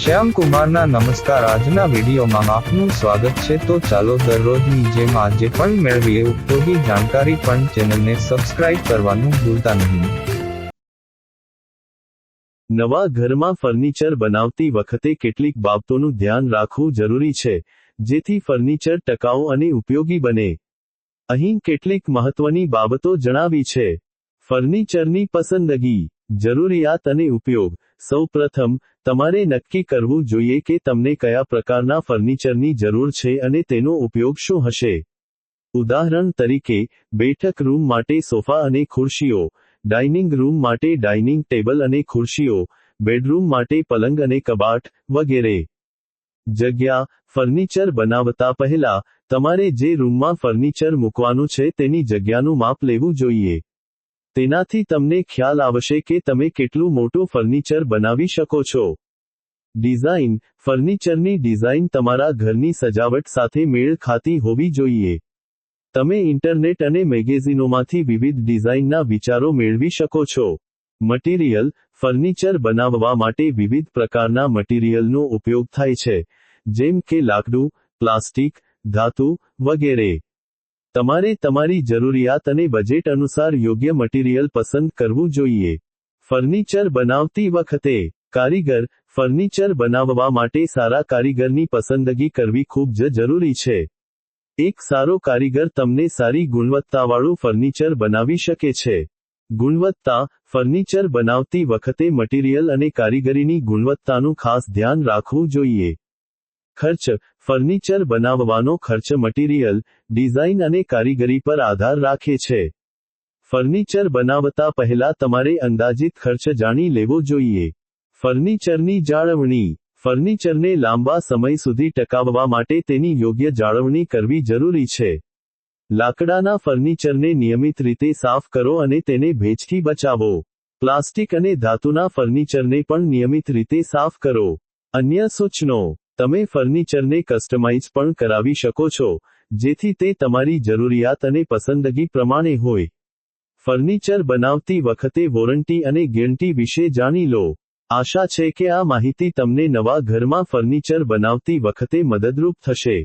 શ્યામ કુમારના નમસ્કાર. આજના વિડીયોમાં આપનું સ્વાગત છે. તો ચાલો દરરોજની જેમ આજે પણ મેળવીએ. ઉપયોગી જાણકારી પણ ચેનલને સબસ્ક્રાઇબ કરવાનું ભૂલતા નહીં. નવા ઘરમાં ફર્નિચર બનાવતી વખતે કેટલીક બાબતોનું ધ્યાન રાખવું જરૂરી છે, જેથી ફર્નિચર ટકાઉ અને ઉપયોગી બને. અહીં કેટલીક મહત્વની બાબતો જણાવી છે. ફર્નિચરની પસંદગી જરૂરિયાત અને ઉપયોગ. સૌ પ્રથમ તમારે નક્કી કરવું જોઈએ કે તમને કયા પ્રકારના ફર્નિચરની જરૂર છે અને તેનો ઉપયોગ શું હશે. ઉદાહરણ તરીકે, બેઠક રૂમ માટે સોફા અને ખુરશીઓ, ડાઇનિંગ રૂમ માટે ડાઇનિંગ ટેબલ અને ખુરશીઓ, બેડરૂમ માટે પલંગ અને કબાટ વગેરે. જગ્યા, ફર્નિચર બનાવતા પહેલા, તમારે જે રૂમમાં ફર્નિચર મૂકવાનું છે તેની જગ્યાનું માપ લેવું જોઈએ. તેનાથી તમને ખ્યાલ આવશે કે તમે કેટલું મોટું ફર્નિચર બનાવી શકો છો. ડિઝાઇન, ફર્નિચરની ડિઝાઇન તમારા ઘરની સજાવટ સાથે મેળ ખાતી હોવી જોઈએ. તમે ઇન્ટરનેટ અને મેગેઝિનોમાંથી વિવિધ ડિઝાઇનના વિચારો મેળવી શકો છો. મટીરિયલ, ફર્નિચર બનાવવા માટે વિવિધ પ્રકારના મટીરિયલનો ઉપયોગ થાય છે, જેમ કે લાકડું, પ્લાસ્ટિક, ધાતુ વગેરે. તમારે તમારી જરૂરિયાત અને બજેટ અનુસાર યોગ્ય મટીરિયલ પસંદ કરવું જોઈએ. ફર્નિચર બનાવતી વખતે, કારીગર ફર્નિચર બનાવવા માટે સારા કારીગરની પસંદગી કરવી ખૂબ જ જરૂરી છે. એક સારો કારીગર તમને સારી ગુણવત્તાવાળું ફર્નિચર બનાવી શકે છે. ગુણવત્તા ફર્નિચર બનાવતી વખતે મટીરિયલ અને કારીગરીની ગુણવત્તાનું ખાસ ધ્યાન રાખવું જોઈએ. ખર્ચ, ફર્નિચર બનાવવાનો ખર્ચ મટીરિયલ, ડિઝાઇન અને કારીગરી પર આધાર રાખે છે. ફર્નિચર બનાવતા પહેલા તમારે અંદાજિત ખર્ચ જાણી લેવો જોઈએ. ફર્નિચરની જાળવણી. ફર્નિચરને લાંબા સમય સુધી ટકાવવા માટે તેની યોગ્ય જાળવણી કરવી જરૂરી છે. લાકડાના ફર્નિચરને નિયમિત રીતે સાફ કરો અને તેને ભેજથી બચાવો. પ્લાસ્ટિક અને ધાતુના ફર્નિચરને પણ નિયમિત રીતે સાફ કરો. અન્ય સૂચનો. તમે ફર્નિચરને કસ્ટમાઇઝ પણ કરાવી શકો છો, જેથી તે તમારી જરૂરિયાત અને પસંદગી પ્રમાણે હોય. ફર્નિચર બનાવતી વખતે વોરંટી અને ગેરંટી વિશે જાણી લો. આશા છે કે આ માહિતી તમને નવા ઘરમાં ફર્નિચર બનાવતી વખતે મદદરૂપ થશે.